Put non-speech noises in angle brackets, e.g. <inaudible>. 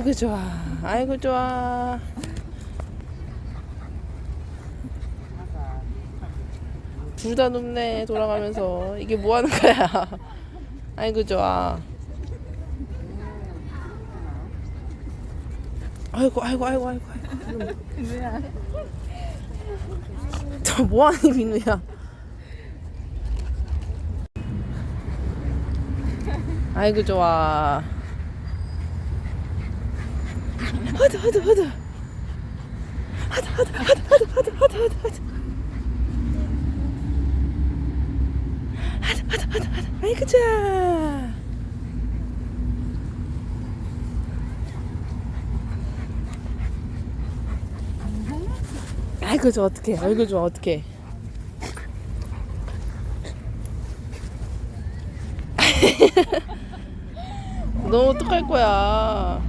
아이고 좋아. 아이고 좋아. 둘 다 눕네 돌아가면서 이게 뭐 하는 거야? 아이고 좋아. 아이고 아이고 아이고 아이고. 왜야? 저 뭐하니 민우야? 아이고 좋아. 하드 하드 하드. 하드 하드 하드 하드 하드 하드 하드 하드. 하드 하드 하드 하드. 아이고 좋아. 아이고 저 어떡해. 아이고 좋아 어떡해. <laughs> 너 어떡할 거야?